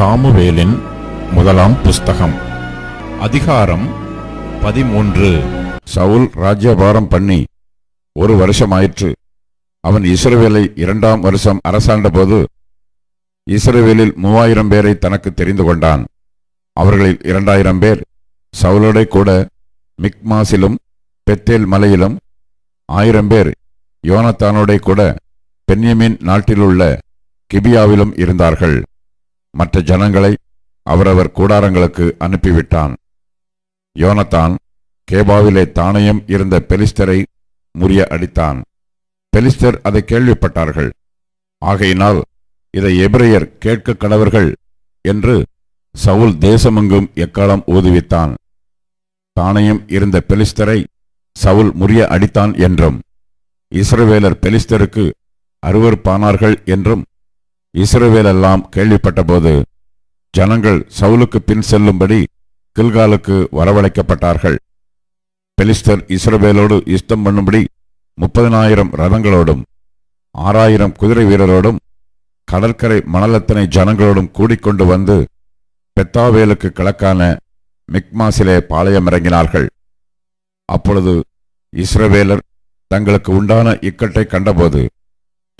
சாமுவேலின் முதலாம் புஸ்தகம். அதிகாரம் பதிமூன்று. சவுல் ராஜ்யபாரம் பண்ணி ஒரு வருஷமாயிற்று. அவன் இஸ்ரவேலை இரண்டாம் வருஷம் அரசாண்டபோது இஸ்ரவேலில் மூவாயிரம் பேரை தனக்கு தெரிந்து கொண்டான். அவர்களில் இரண்டாயிரம் பேர் சவுலோட கூட மிக்மாசிலும் பெத்தேல் மலையிலும் ஆயிரம் பேர் யோனத்தானோட கூட பென்யமின் நாட்டிலுள்ள கிபியாவிலும் இருந்தார்கள். மற்ற ஜனங்களை அவரவர் கூடாரங்களுக்கு அனுப்பிவிட்டான். யோனத்தான் கேபாவிலே தானயம் இருந்த பெலிஸ்தரை முறிய அடித்தான். பெலிஸ்தர் அதை கேள்விப்பட்டார்கள். ஆகையினால் இதை எபிரையர் கேட்க கடவர்கள் என்று சவுல் தேசமெங்கும் எக்காலம் ஊதுவித்தான். தானயம் இருந்த பெலிஸ்தரை சவுல் முறிய அடித்தான் என்றும் இஸ்ரவேலர் பெலிஸ்தருக்கு அருவருப்பானார்கள் என்றும் இஸ்ரவேலெல்லாம் கேள்விப்பட்டபோது ஜனங்கள் சவுலுக்கு பின் செல்லும்படி கில்காலுக்கு வரவழைக்கப்பட்டார்கள். பெலிஸ்தர் இஸ்ரவேலோடு யுத்தம் பண்ணும்படி முப்பதினாயிரம் ரதங்களோடும் ஆறாயிரம் குதிரை வீரரோடும் கடற்கரை மணலத்தனை ஜனங்களோடும் கூடிக்கொண்டு வந்து பெத்தாவேலுக்கு கிழக்கான மிக்மாசிலே பாளையமிறங்கினார்கள். அப்பொழுது இஸ்ரவேலர் தங்களுக்கு உண்டான இக்கட்டை கண்டபோது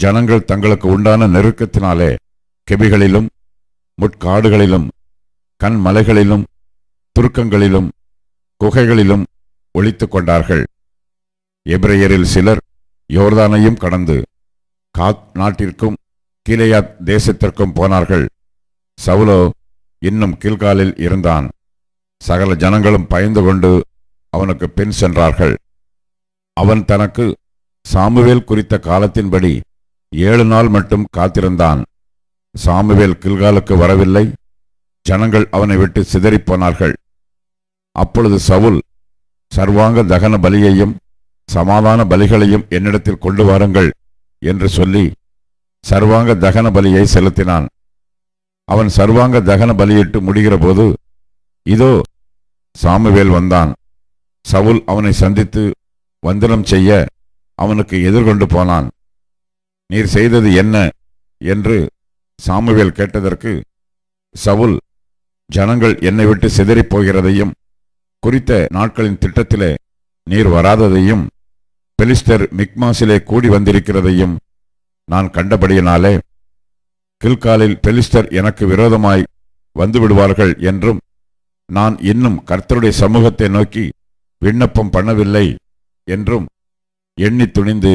ஜனங்கள் தங்களுக்கு உண்டான நெருக்கத்தினாலே கெபிகளிலும் முட்காடுகளிலும் கண்மலைகளிலும் துருக்கங்களிலும் குகைகளிலும் ஒளித்துக் கொண்டார்கள். எபிரேயரில் சிலர் யோர்தானையும் கடந்து காத் நாட்டிற்கும் கீழையாத் தேசத்திற்கும் போனார்கள். சவுலோ இன்னும் கீழ்காலில் இருந்தான். சகல ஜனங்களும் பயந்து கொண்டு அவனுக்கு பின் சென்றார்கள். அவன் தனக்கு சாமுவேல் குறித்த காலத்தின்படி ஏழு நாள் மட்டும் காத்திருந்தான். சாமுவேல் கில்காலுக்கு வரவில்லை. ஜனங்கள் அவனை விட்டு சிதறிப் போனார்கள் அப்பொழுது சவுல் சர்வாங்க தகன பலியையும் சமாதான பலிகளையும் என்னிடத்தில் கொண்டு வாருங்கள் என்று சொல்லி சர்வாங்க தகன பலியை செலுத்தினான். அவன் சர்வாங்க தகன பலியிட்டு முடிகிறபோது இதோ சாமுவேல் வந்தான். சவுல் அவனை சந்தித்து வந்தனம் செய்ய அவனுக்கு எதிர்கொண்டு போனான். நீர் செய்தது என்ன என்று சாமுவேல் கேட்டதற்கு சவுல் ஜனங்கள் என்னை விட்டு சிதறிப் போகிறதையும் குறித்த நாட்களின் திட்டத்திலே நீர் வராததையும் பெலிஸ்டர் மிக்மாசிலே கூடி வந்திருக்கிறதையும் நான் கண்டபடியினாலே கில்காலில் பெலிஸ்டர் எனக்கு விரோதமாய் வந்துவிடுவார்கள் என்றும் நான் இன்னும் கர்த்தருடைய சமூகத்தை நோக்கி விண்ணப்பம் பண்ணவில்லை என்றும் எண்ணி துணிந்து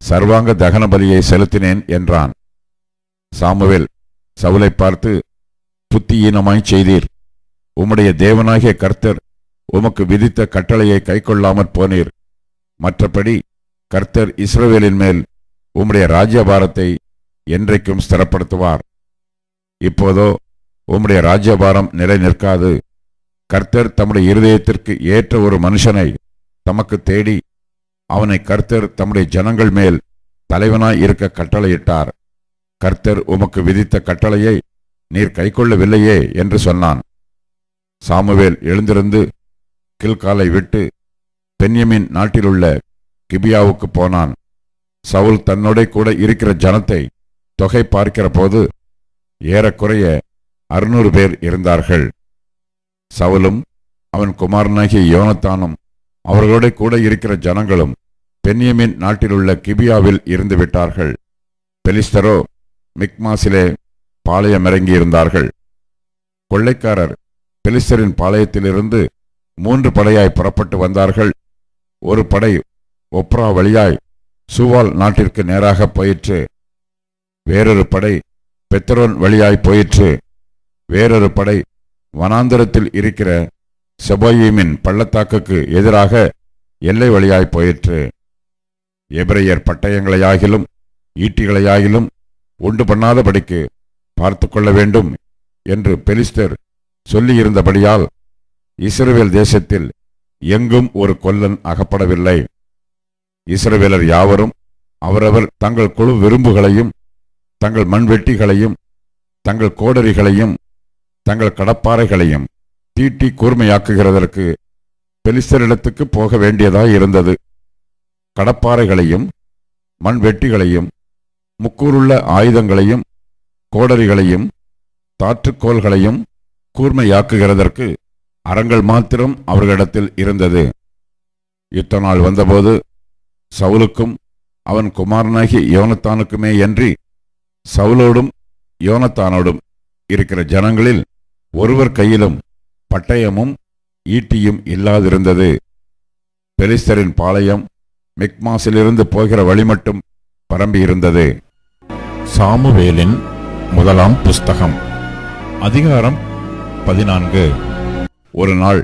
சர்வாங்க தகன பலியை செலுத்தினேன் என்றான். சாமுவேல் சவுலை பார்த்து புத்தியீனமாய் செய்தீர். உம்முடைய தேவனாகிய கர்த்தர் உமக்கு விதித்த கட்டளையை கைக்கொள்ளாமற் போனீர். மற்றபடி கர்த்தர் இஸ்ரவேலின் மேல் உம்முடைய ராஜ்யபாரத்தை என்றைக்கும் ஸ்திரப்படுத்துவார். இப்போதோ உம்முடைய ராஜ்யபாரம் நிலை நிற்காது. கர்த்தர் தம்முடைய இருதயத்திற்கு ஏற்ற ஒரு மனுஷனை தமக்கு தேடி அவனை கர்த்தர் தம்முடைய ஜனங்கள் மேல் தலைவனாய் இருக்க கட்டளையிட்டார். கர்த்தர் உமக்கு விதித்த கட்டளையை நீர் கைக்கொள்ளவில்லையே என்று சொன்னான். சாமுவேல் எழுந்திருந்து கில்காலை விட்டு பென்யமின் நாட்டிலுள்ள கிபியாவுக்கு போனான். சவுல் தன்னோட கூட இருக்கிற ஜனத்தை தொகை பார்க்கிற போது ஏறக்குறைய அறுநூறு பேர் இருந்தார்கள். சவுலும் அவன் குமாரனாகிய யோனத்தானும் அவர்களோட கூட இருக்கிற ஜனங்களும் பென்யமின் நாட்டிலுள்ள கிபியாவில் இருந்து விட்டார்கள். பெலிஸ்தரோ மிக்மாசிலே பாளையமிறங்கி இருந்தார்கள். கொள்ளைக்காரர் பெலிஸ்தரின் பாளையத்திலிருந்து மூன்று படையாய் புறப்பட்டு வந்தார்கள். ஒரு படை ஒப்ரா வழியாய் சூவால் நாட்டிற்கு நேராக போயிற்று. வேறொரு படை பெத்தரோன் வழியாய் போயிற்று. வேறொரு படை வனாந்தரத்தில் இருக்கிற செபோயீமின் பள்ளத்தாக்குக்கு எதிராக எல்லை வழியாய் போயிற்று. எபிரையர் பட்டயங்களையாகிலும் ஈட்டிகளையாகிலும் உண்டு பண்ணாதபடிக்கு பார்த்து கொள்ள வேண்டும் என்று பெலிஸ்டர் சொல்லியிருந்தபடியால் இஸ்ரவேல் தேசத்தில் எங்கும் ஒரு கொல்லன் அகப்படவில்லை. இஸ்ரவேலர் யாவரும் அவரவர் தங்கள் குழு விரும்புகளையும் தங்கள் மண்வெட்டிகளையும் தங்கள் கோடரிகளையும் தங்கள் கடப்பாறைகளையும் தீட்டி கூர்மையாக்குகிறதற்கு பெலிஸ்தரிடத்துக்கு போக வேண்டியதாய் இருந்தது. கடப்பாறைகளையும் மண்வெட்டிகளையும் முக்கூறுள்ள ஆயுதங்களையும் கோடரிகளையும் தாற்றுக்கோள்களையும் கூர்மையாக்குகிறதற்கு அறங்கள் மாத்திரம் அவர்களிடத்தில் இருந்தது. யுத்த நாள் வந்தபோது சவுலுக்கும் அவன் குமாரனாகிய யோனத்தானுக்குமே அன்றி சவுலோடும் யோனத்தானோடும் இருக்கிற ஜனங்களில் ஒருவர் கையிலும் பட்டயமும் ஈட்டியும் இல்லாதிருந்தது. பெலிஸ்தரின் பாளையம் மிக்மாசிலிருந்து போகிற வழி மட்டும் பரம்பியிருந்தது. சாமுவேலின் முதலாம் புஸ்தகம் அதிகாரம் பதினான்கு. ஒரு நாள்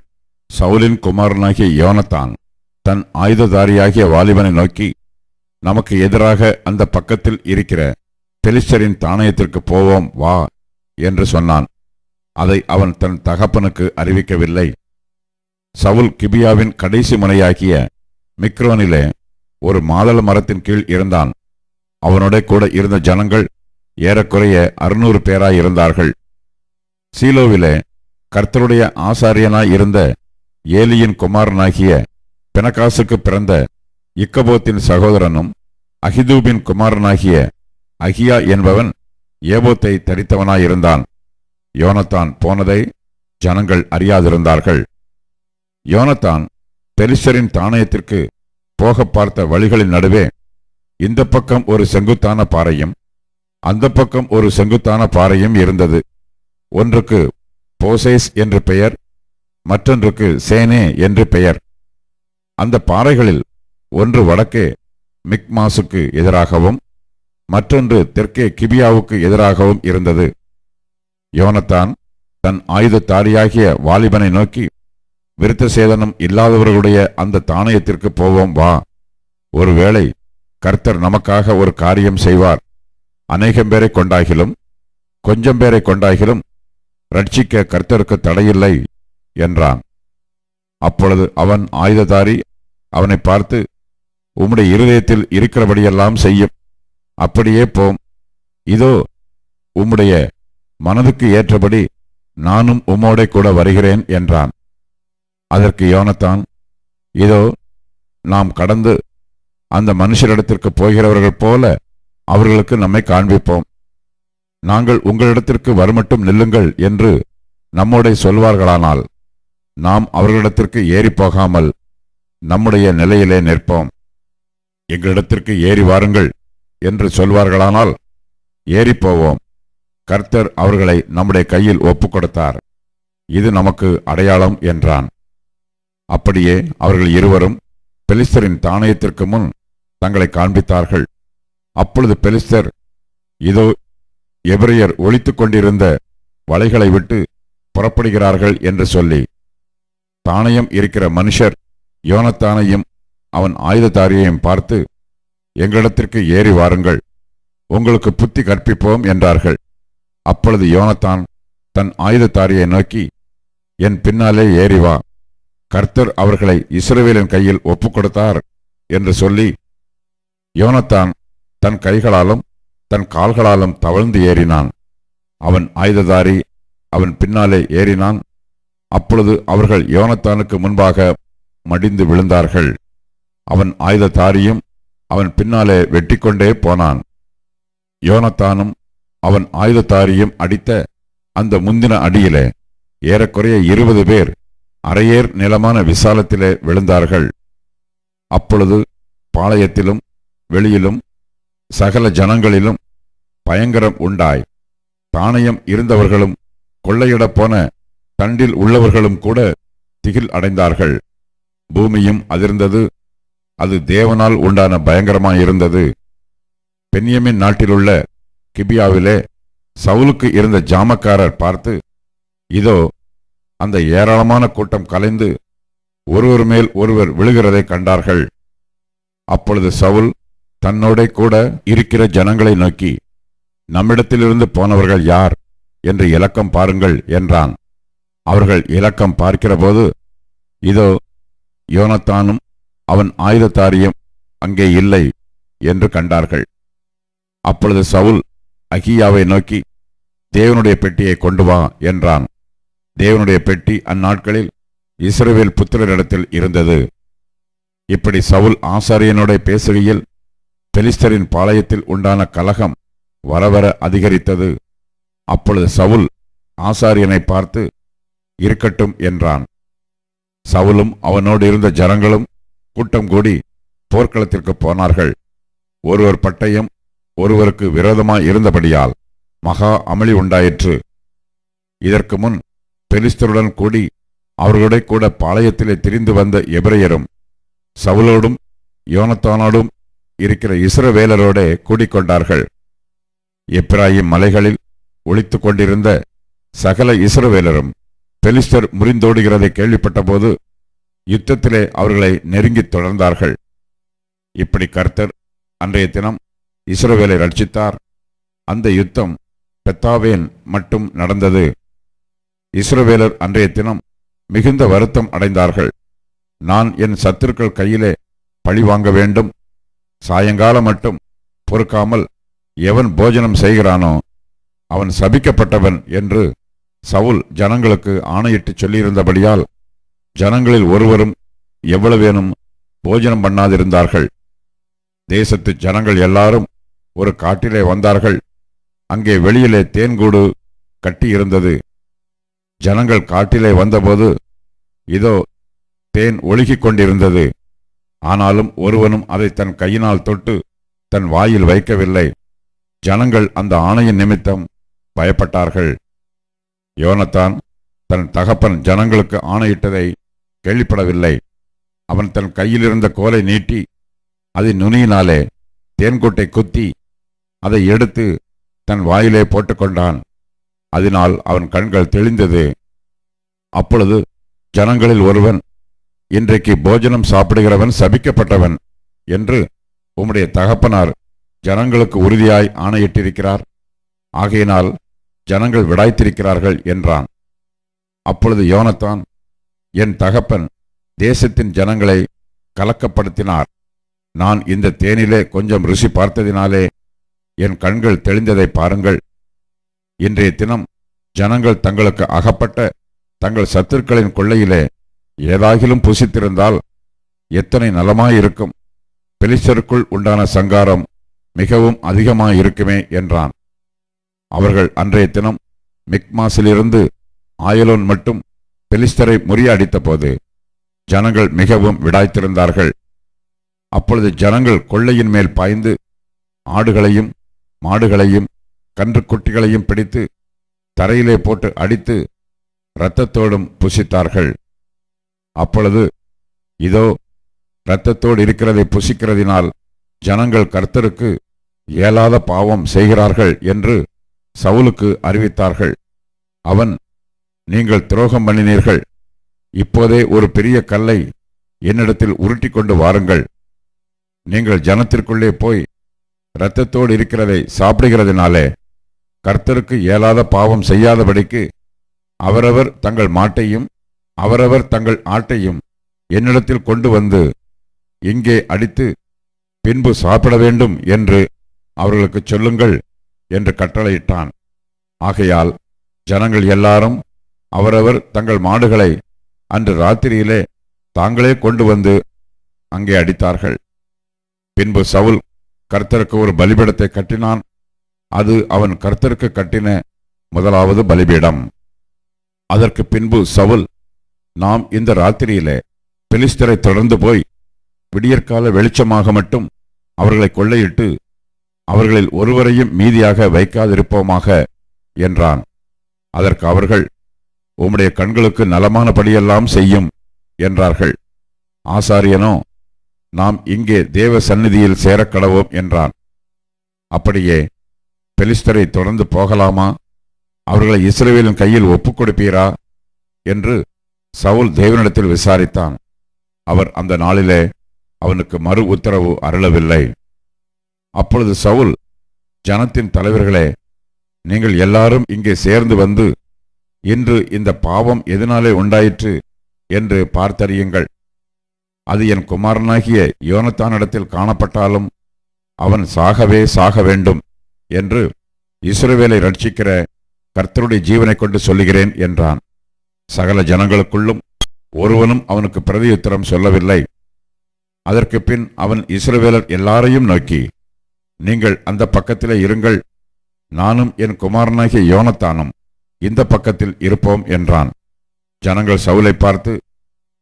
சவுலின் குமாரனாகிய யோனத்தான் தன் ஆயுததாரியாகிய வாலிபனை நோக்கி நமக்கு எதிராக அந்த பக்கத்தில் இருக்கிற பெலிஸ்தரின் தானயத்திற்கு போவோம் வா என்று சொன்னான். அதை அவன் தன் தகப்பனுக்கு அறிவிக்கவில்லை. சவுல் கிபியாவின் கடைசி முனையாகிய மிக்ரோனிலே ஒரு மாதள மரத்தின் கீழ் இருந்தான். அவனோட கூட இருந்த ஜனங்கள் ஏறக்குறைய அறுநூறு பேராய் இருந்தார்கள். சீலோவிலே கர்த்தருடைய ஆசாரியனாய் இருந்த ஏலியின் குமாரனாகிய பினகாசுக்கு பிறந்த இக்கபோத்தின் சகோதரனும் அகிதூபின் குமாரனாகிய அகியா என்பவன் ஏபோத்தை தரித்தவனாயிருந்தான் யோனத்தான் போனதை ஜனங்கள் அறியாதிருந்தார்கள். யோனத்தான் பெரிசரின் தானயத்திற்கு போக பார்த்த வழிகளின் நடுவே இந்த பக்கம் ஒரு செங்குத்தான பாறையும் அந்த பக்கம் ஒரு செங்குத்தான பாறையும் இருந்தது. ஒன்றுக்கு போசேஸ் என்று பெயர் மற்றொன்றுக்கு சேனே என்று பெயர். அந்த பாறைகளில் ஒன்று வடக்கே மிக்மாசுக்கு எதிராகவும் மற்றொன்று தெற்கே கிபியாவுக்கு எதிராகவும் இருந்தது. யோனத்தான் தன் ஆயுதத்தாரியாகிய வாலிபனை நோக்கி விருத்த சேதனம் இல்லாதவர்களுடைய அந்த தானயத்திற்கு போவோம் வா. ஒருவேளை கர்த்தர் நமக்காக ஒரு காரியம் செய்வார். அநேகம் பேரை கொண்டாகிலும் கொஞ்சம் பேரை கொண்டாகிலும் ரட்சிக்க கர்த்தருக்கு தடையில்லை என்றான். அப்பொழுது அவன் ஆயுததாரி அவனை பார்த்து உம்முடைய இருதயத்தில் இருக்கிறபடியெல்லாம் செய்யும். அப்படியே போம். இதோ உம்முடைய மனதுக்கு ஏற்றபடி நானும் உம்மோடே கூட வருகிறேன் என்றான். அதற்கு யோனத்தான் இதோ நாம் கடந்து அந்த மனுஷரிடத்திற்கு போகிறவர்கள் போல அவர்களுக்கு நம்மை காண்பிப்போம். நாங்கள் உங்களிடத்திற்கு வருமட்டும் நில்லுங்கள் என்று நம்மோடே சொல்வார்களானால் நாம் அவர்களிடத்திற்கு ஏறி போகாமல் நம்முடைய நிலையிலே நிற்போம். எங்களிடத்திற்கு ஏறி வாருங்கள் என்று சொல்வார்களானால் ஏறிப் போவோம் கர்த்தர் அவர்களை நம்முடைய கையில் ஒப்புக் கொடுத்தார் இது நமக்கு அடையாளம் என்றான். அப்படியே அவர்கள் இருவரும் பெலிஸ்தரின் தானயத்திற்கு முன் தங்களை காண்பித்தார்கள். அப்பொழுது பெலிஸ்தர் இதோ எபிரியர் ஒளித்துக் கொண்டிருந்த வலைகளை விட்டு புறப்படுகிறார்கள் என்று சொல்லி தானயம் இருக்கிற மனுஷர் யோனத்தானையும் அவன் ஆயுததாரியையும் பார்த்து எங்களிடத்திற்கு ஏறி வாருங்கள். உங்களுக்கு புத்தி கற்பிப்போம் என்றார்கள். அப்பொழுது யோனத்தான் தன் ஆயுததாரியை நோக்கி என் பின்னாலே ஏறி வா. கர்த்தர் அவர்களை இஸ்ரவேலின் கையில் ஒப்புக் கொடுத்தார் என்று சொல்லி யோனத்தான் தன் கைகளாலும் தன் கால்களாலும் தவழ்ந்து ஏறினான். அவன் ஆயுததாரி அவன் பின்னாலே ஏறினான். அப்பொழுது அவர்கள் யோனத்தானுக்கு முன்பாக மடிந்து விழுந்தார்கள். அவன் ஆயுததாரியும் அவன் பின்னாலே வெட்டிக்கொண்டே போனான். யோனத்தானும் அவன் ஆயுதத்தாரியும் அடித்த அந்த முந்தின அடியில ஏறக்குறைய இருபது பேர் அரையேர் நிலமான விசாலத்திலே விழுந்தார்கள். அப்பொழுது பாளையத்திலும் வெளியிலும் சகல ஜனங்களிலும் பயங்கரம் உண்டாய். தானயம் இருந்தவர்களும் கொள்ளையிடப் போன தண்டில் உள்ளவர்களும் கூட திகில் அடைந்தார்கள். பூமியும் அதிர்ந்தது. அது தேவனால் உண்டான பயங்கரமாயிருந்தது. பென்யமின் நாட்டிலுள்ள கிபியாவிலே சவுலுக்கு இருந்த ஜாமக்காரர் பார்த்து இதோ அந்த ஏராளமான கூட்டம் கலைந்து ஒருவர் மேல் ஒருவர் விழுகிறதை கண்டார்கள். அப்பொழுது சவுல் தன்னோட கூட இருக்கிற ஜனங்களை நோக்கி நம்மிடத்திலிருந்து போனவர்கள் யார் என்று இலக்கம் பாருங்கள் என்றான். அவர்கள் இலக்கம் பார்க்கிறபோது இதோ யோனத்தானும் அவன் ஆயுதத்தாரியும் அங்கே இல்லை என்று கண்டார்கள். அப்பொழுது சவுல் அகியாவை நோக்கி தேவனுடைய பெட்டியை கொண்டு வா என்றான். தேவனுடைய பெட்டி அந்நாட்களில் இஸ்ரேவேல் புத்திரரிடத்தில் இருந்தது. இப்படி சவுல் ஆசாரியனோட பேசுகையில் பெலிஸ்தரின் பாளையத்தில் உண்டான கலகம் வரவர அதிகரித்தது. அப்பொழுது சவுல் ஆசாரியனை பார்த்து இருக்கட்டும் என்றான். சவுலும் அவனோடு இருந்த ஜனங்களும் கூட்டம் கூடி போர்க்களத்திற்கு போனார்கள். ஒருவர் பட்டயம் ஒருவருக்கு விரோதமாய் இருந்தபடியால் மகா அமளி உண்டாயிற்று. இதற்கு முன் பெலிஸ்தருடன் கூடி அவர்களுடைய கூட பாளையத்திலே திரிந்து வந்த எபிரையரும் சவுலோடும் யோனத்தானோடும் இருக்கிற இஸ்ரவேலரோடே கூடிக்கொண்டார்கள். எப்ராயிம் மலைகளில் ஒழித்து கொண்டிருந்த சகல இஸ்ரவேலரும் பெலிஸ்தர் முறிந்தோடுகிறதை கேள்விப்பட்டபோது யுத்தத்திலே அவர்களை நெருங்கித் தொடர்ந்தார்கள். இப்படி கர்த்தர் அன்றைய தினம் இஸ்ரவேலை ரட்சித்தார். அந்த யுத்தம் பெத்தாவேன் மட்டும் நடந்தது. இஸ்ரவேலர் அன்றைய தினம் மிகுந்த வருத்தம் அடைந்தார்கள். நான் என் சத்துருக்கள் கையிலே பழி வாங்க வேண்டும். சாயங்காலம் மட்டும் பொறுக்காமல் எவன் போஜனம் செய்கிறானோ அவன் சபிக்கப்பட்டவன் என்று சவுல் ஜனங்களுக்கு ஆணையிட்டு சொல்லியிருந்தபடியால் ஜனங்களில் ஒருவரும் எவ்வளவேனும் போஜனம் பண்ணாதிருந்தார்கள். தேசத்து ஜனங்கள் எல்லாரும் ஒரு காட்டிலே வந்தார்கள். அங்கே வெளியிலே தேன்கூடு கட்டியிருந்தது. ஜனங்கள் காட்டிலே வந்தபோது இதோ தேன் ஒழுகிக் கொண்டிருந்தது ஆனாலும் ஒருவனும் அதை தன் கையினால் தொட்டு தன் வாயில் வைக்கவில்லை. ஜனங்கள் அந்த ஆணையின் நிமித்தம் பயப்பட்டார்கள். யோனத்தான் தன் தகப்பன் ஜனங்களுக்கு ஆணையிட்டதை கேள்விப்படவில்லை. அவன் தன் கையிலிருந்த கோலை நீட்டி அதன் நுனியினாலே தேன்கொட்டை குத்தி அதை எடுத்து தன் வாயிலே போட்டுக்கொண்டான். அதனால் அவன் கண்கள் தெளிந்தது. அப்பொழுது ஜனங்களில் ஒருவன் இன்றைக்கு போஜனம் சாப்பிடுகிறவன் சபிக்கப்பட்டவன் என்று உம்முடைய தகப்பனார் ஜனங்களுக்கு உறுதியாய் ஆணையிட்டிருக்கிறார். ஆகையினால் ஜனங்கள் விடாய்த்திருக்கிறார்கள் என்றான். அப்பொழுது யோனத்தான் என் தகப்பன் தேசத்தின் ஜனங்களை கலக்கப்படுத்தினார். நான் இந்த தேனிலே கொஞ்சம் ருசி பார்த்ததினாலே என் கண்கள் தெளிந்ததை பாருங்கள். இன்றைய தினம் ஜனங்கள் தங்களுக்கு அகப்பட்ட தங்கள் சத்துருக்களின் கொள்ளையிலே ஏதாகிலும் புசித்திருந்தால் எத்தனை நலமாயிருக்கும். பெலிஸ்டருக்குள் உண்டான சங்காரம் மிகவும் அதிகமாயிருக்குமே என்றான். அவர்கள் அன்றைய தினம் மிக்மாசிலிருந்து ஆயலோன் மட்டும் பெலிஸ்தரை முறியடித்தபோது ஜனங்கள் மிகவும் விடாய்த்திருந்தார்கள். அப்பொழுது ஜனங்கள் கொள்ளையின் மேல் பாய்ந்து ஆடுகளையும் மாடுகளையும் கன்றுக்குட்டிகளையும் பிடித்து தரையிலே போட்டு அடித்து இரத்தத்தோடும் புசித்தார்கள். அப்பொழுது இதோ இரத்தத்தோடு இருக்கிறதை புசிக்கிறதினால் ஜனங்கள் கர்த்தருக்கு இயலாத பாவம் செய்கிறார்கள் என்று சவுலுக்கு அறிவித்தார்கள். அவன் நீங்கள் துரோகம் பண்ணினீர்கள். இப்போதே ஒரு பெரிய கல்லை என்னிடத்தில் உருட்டி கொண்டு வாருங்கள். நீங்கள் ஜனத்திற்குள்ளே போய் இரத்தத்தோடு இருக்கிறதை சாப்பிடுகிறதுனாலே கர்த்தருக்கு இயலாத பாவம் செய்யாதபடிக்கு அவரவர் தங்கள் மாட்டையும் அவரவர் தங்கள் ஆட்டையும் என்னிடத்தில் கொண்டு வந்து இங்கே அடித்து பின்பு சாப்பிட வேண்டும் என்று அவர்களுக்கு சொல்லுங்கள் என்று கட்டளையிட்டான். ஆகையால் ஜனங்கள் எல்லாரும் அவரவர் தங்கள் மாடுகளை அன்று ராத்திரியிலே தாங்களே கொண்டு வந்து அங்கே அடித்தார்கள். பின்பு சவுல் கர்த்தருக்கு ஒரு பலிபீடத்தை கட்டினான். அது அவன் கர்த்தருக்கு கட்டின முதலாவது பலிபீடம். அதற்கு பின்பு சவுல் நாம் இந்த ராத்திரியிலே பெலிஸ்தரை தொடர்ந்து போய் விடியற்கால வெளிச்சமாக மட்டும் அவர்களை கொள்ளையிட்டு அவர்களில் ஒருவரையும் மீதியாக வைக்காதிருப்போமாக என்றான். அதற்கு அவர்கள் உம்முடைய கண்களுக்கு நலமானபடியெல்லாம் செய்யும் என்றார்கள். ஆசாரியனோ நாம் இங்கே தேவ சந்நிதியில் சேரக்கடவோம் என்றான். அப்படியே பெலிஸ்தரை தொடர்ந்து போகலாமா? அவர்களை இஸ்ரேலின் கையில் ஒப்புக் கொடுப்பீரா என்று சவுல் தேவனிடத்தில் விசாரித்தான். அவர் அந்த நாளிலே அவனுக்கு மறு உத்தரவு அருளவில்லை. அப்பொழுது சவுல் ஜனத்தின் தலைவர்களே நீங்கள் எல்லாரும் இங்கே சேர்ந்து வந்து இன்று இந்த பாவம் எதனாலே உண்டாயிற்று? என்று பார்த்தறியுங்கள். அது என் குமாரனாகிய யோனத்தானிடத்தில் காணப்பட்டாலும் அவன் சாகவே சாக வேண்டும் என்று இஸ்ரவேலை ரட்சிக்கிற கர்த்தருடைய ஜீவனை கொண்டு சொல்லுகிறேன் என்றான். சகல ஜனங்களுக்குள்ளும் ஒருவனும் அவனுக்கு பிரதியுத்தரம் சொல்லவில்லை. அதற்கு பின் அவன் இஸ்ரவேலர் எல்லாரையும் நோக்கி நீங்கள் அந்த பக்கத்திலே இருங்கள். நானும் என் குமாரனாகிய யோனத்தானும் இந்த பக்கத்தில் இருப்போம் என்றான். ஜனங்கள் சவுலை பார்த்து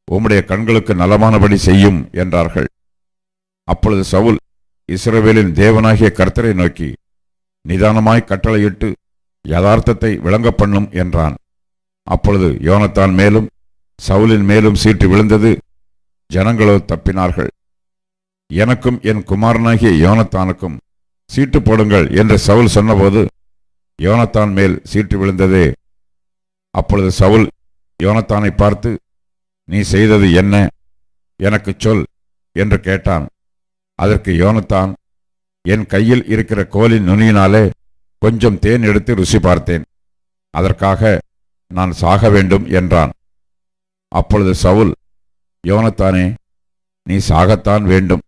உம்முடைய கண்களுக்கு நலமானபடி செய்யும் என்றார்கள். அப்பொழுது சவுல் இஸ்ரவேலின் தேவனாகிய கர்த்தரை நோக்கி நிதானமாய் கட்டளையிட்டு யதார்த்தத்தை விளங்க பண்ணும் என்றான். அப்பொழுது யோனத்தான் மேலும் சவுலின் மேலும் சீட்டு விழுந்தது ஜனங்களோ தப்பினார்கள். எனக்கும் என் குமாரனாகிய யோனத்தானுக்கும் சீட்டு போடுங்கள் என்று சவுல் சொன்னபோது யோனத்தான் மேல் சீட்டு விழுந்ததே. அப்பொழுது சவுல் யோனத்தானை பார்த்து நீ செய்தது என்ன? எனக்குச் சொல் என்று கேட்டான். அதற்கு யோனத்தான் என் கையில் இருக்கிற கோலின் நுனியினாலே கொஞ்சம் தேன் எடுத்து ருசி பார்த்தேன். அதற்காக நான் சாக வேண்டும் என்றான். அப்பொழுது சவுல் யோனத்தானே நீ சாகத்தான் வேண்டும்.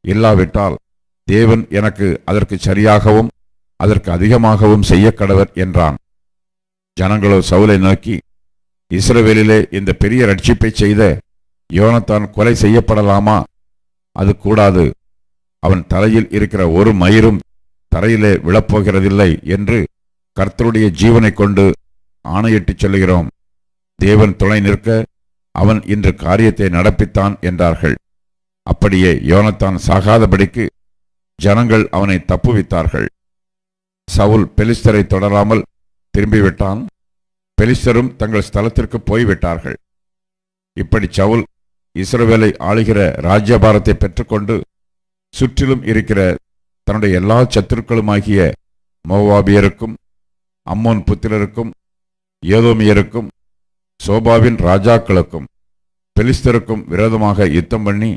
இல்லாவிட்டால் தேவன் எனக்கு அதற்கு சரியாகவும் அதற்கு அதிகமாகவும் செய்ய கடவர் என்றான். ஜனங்களோ சவுலை நோக்கி இஸ்ரவேலிலே இந்த பெரிய ரட்சிப்பை செய்த யோனத்தான் கொலை செய்யப்படலாமா? அது கூடாது. அவன் தலையில் இருக்கிற ஒரு மயிரும் தரையிலே விழப்போகிறதில்லை என்று கர்த்தருடைய ஜீவனை கொண்டு ஆணையிட்டுச் சொல்லுகிறோம். தேவன் துணை நிற்க அவன் இன்று காரியத்தை நடப்பித்தான் என்றார்கள். அப்படியே யோனத்தான் சாகாதபடிக்கு ஜனங்கள் அவனை தப்புவித்தார்கள். சவுல் பெலிஸ்தரை தொடராமல் திரும்பிவிட்டான். பெலிஸ்தரும் தங்கள் ஸ்தலத்திற்கு போய்விட்டார்கள். இப்படி சவுல் இஸ்ரவேலை ஆளுகிற ராஜ்யபாரத்தை பெற்றுக்கொண்டு சுற்றிலும் இருக்கிற தன்னுடைய எல்லா சத்துருக்களுமாகிய மோவாபியருக்கும் அம்மோன் புத்திரருக்கும் ஏதோமியருக்கும் சோபாவின் ராஜாக்களுக்கும் பெலிஸ்தருக்கும் விரோதமாக யுத்தம் பண்ணி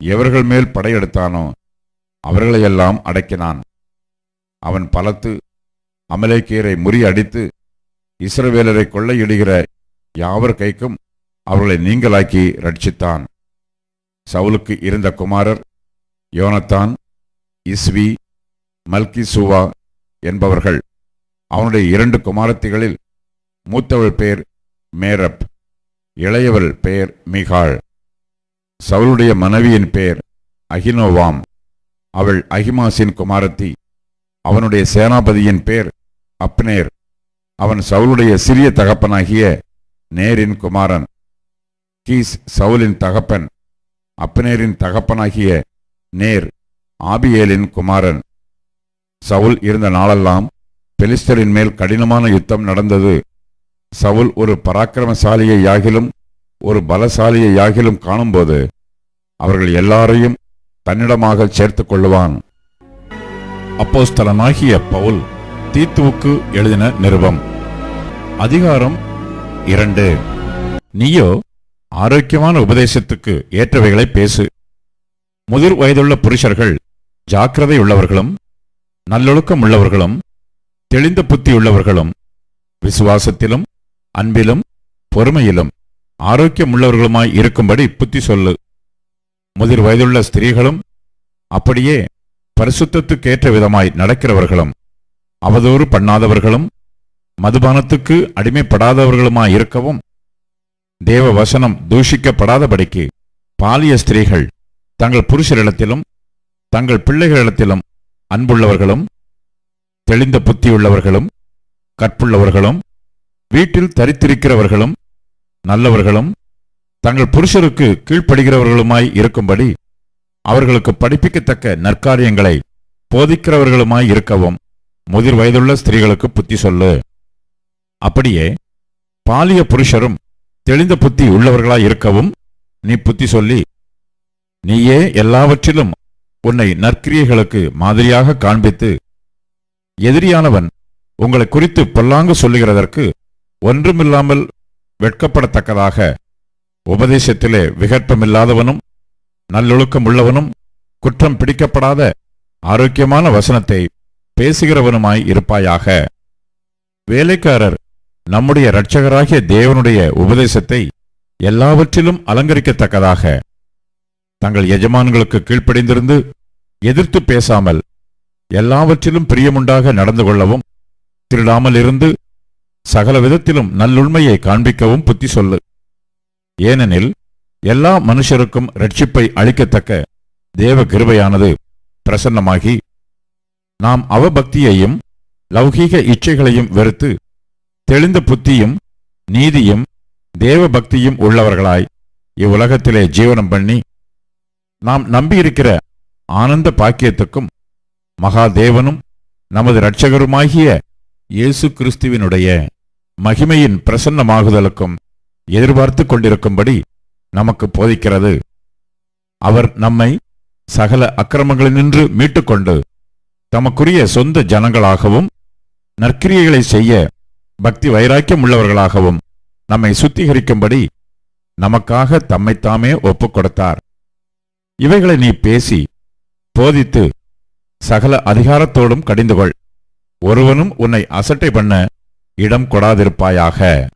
எவர்கள் மேல் படையெடுத்தானோ அவர்களையெல்லாம் அடக்கினான். அவன் பலத்து அமலேக்கியரை முறியடித்து இஸ்ரவேலரை கொள்ளையிடுகிற யாவர் கைக்கும் அவர்களை நீங்களாக்கி ரட்சித்தான் சவுலுக்கு இருந்த குமாரர் யோனத்தான் இஸ்வி மல்கிசூவா என்பவர்கள். அவனுடைய இரண்டு குமாரத்திகளில் மூத்தவள் பெயர் மேரப் இளையவள் பெயர் மிகாள். சவுளுடைய மனைவியின் பெயர் அகினோவாம். அவள் அகிமாசின் குமாரத்தி. அவனுடைய சேனாபதியின் பேர் அப்னேர். அவன் சவுலுடைய சிறிய தகப்பனாகிய நேரின் குமாரன். கீஸ் சவுலின் தகப்பன் அப்பனேரின் தகப்பனாகிய நேர் ஆபியேலின் குமாரன். சவுல் இருந்த நாளெல்லாம் பெலிஸ்தரின் மேல் கடினமான யுத்தம் நடந்தது. சவுல் ஒரு பராக்கிரமசாலியை யாகிலும் ஒரு பலசாலியை யாகிலும் காணும்போது அவர்கள் எல்லாரையும் தன்னிடமாக சேர்த்துக் கொள்ளுவான். அப்போஸ்தலனாகிய பவுல் தீத்துவுக்கு எழுதின நிருபம். அதிகாரம் இரண்டு. நீயோ ஆரோக்கியமான உபதேசத்துக்கு ஏற்றவைகளை பேசு. முதிர் வயதுள்ள புருஷர்கள் ஜாக்கிரதை உள்ளவர்களும் நல்லொழுக்கம் உள்ளவர்களும் தெளிந்த புத்தி உள்ளவர்களும் விசுவாசத்திலும் அன்பிலும் பொறுமையிலும் ஆரோக்கியம் உள்ளவர்களுமாய் இருக்கும்படி புத்தி சொல்லு. முதிர் வயதுள்ள ஸ்திரீகளும் அப்படியே பரிசுத்தத்துக்கேற்ற விதமாய் நடக்கிறவர்களும் அவதூறு பண்ணாதவர்களும் மதுபானத்துக்கு அடிமைப்படாதவர்களுமாய் இருக்கவும் தேவ வசனம் தூஷிக்கப்படாதபடிக்கு பாலிய ஸ்திரீகள் தங்கள் புருஷரிடத்திலும் தங்கள் பிள்ளைகளிடத்திலும் அன்புள்ளவர்களும் தெளிந்த புத்தியுள்ளவர்களும் கற்புள்ளவர்களும் வீட்டில் தரித்திருக்கிறவர்களும் நல்லவர்களும் தங்கள் புருஷருக்கு கீழ்ப்படுகிறவர்களுமாய் இருக்கும்படி அவர்களுக்கு படிப்பிக்கத்தக்க நற்காரியங்களை போதிக்கிறவர்களுமாய் இருக்கவும் முதிர் வயதுள்ள ஸ்திரீகளுக்கு புத்தி சொல்லு. அப்படியே பாலிய புருஷரும் தெளிந்த புத்தி உள்ளவர்களாய் இருக்கவும் நீ புத்தி சொல்லி நீயே எல்லாவற்றிலும் உன்னை நற்கிரியைகளுக்கு மாதிரியாக காண்பித்து எதிரியானவன் உங்களை குறித்து பொல்லாங்கு சொல்லுகிறதற்கு ஒன்றுமில்லாமல் வெட்கப்படத்தக்கதாக உபதேசத்திலே விகற்பமில்லாதவனும் நல்லொழுக்கம் உள்ளவனும் குற்றம் பிடிக்கப்படாத ஆரோக்கியமான வசனத்தை பேசுகிறவனுமாய் இருப்பாயாக. வேலைக்காரர் நம்முடைய இரட்சகராகிய தேவனுடைய உபதேசத்தை எல்லாவற்றிலும் அலங்கரிக்கத்தக்கதாக. தங்கள் எஜமான்களுக்கு கீழ்ப்படைந்திருந்து எதிர்த்து பேசாமல் எல்லாவற்றிலும் பிரியமுண்டாக நடந்து கொள்ளவும் திருடாமல் இருந்து சகல விதத்திலும் நல்லுண்மையை காண்பிக்கவும் புத்தி சொல்லு. ஏனெனில் எல்லா மனுஷருக்கும் ரட்சிப்பை அளிக்கத்தக்க தேவ கிருபையானது பிரசன்னமாகி நாம் அவபக்தியையும் லௌகீக இச்சைகளையும் வெறுத்து தெளிந்த புத்தியும் நீதியும் தேவ பக்தியும் உள்ளவர்களாய் இவ்வுலகத்திலே ஜீவனம் பண்ணி நாம் நம்பியிருக்கிற ஆனந்த பாக்கியத்துக்கும் மகாதேவனும் நமது இரட்சகருமாகிய இயேசு கிறிஸ்துவினுடைய மகிமையின் பிரசன்னமாகுதலுக்கும் எதிர்பார்த்து கொண்டிருக்கும்படி நமக்கு போதிக்கிறது. அவர் நம்மை சகல அக்கிரமங்களினின்று மீட்டுக்கொண்டு தமக்குரிய சொந்த ஜனங்களாகவும் நற்கிரியைகளை செய்ய பக்தி வைராக்கியம் உள்ளவர்களாகவும் நம்மை சுத்திகரிக்கும்படி நமக்காக தம்மைத்தாமே ஒப்புக் கொடுத்தார். இவைகளை நீ பேசி போதித்து சகல அதிகாரத்தோடும் கடிந்துகொள். ஒருவனும் உன்னை அசட்டை பண்ண இடம் கொடாதிருப்பாயாக.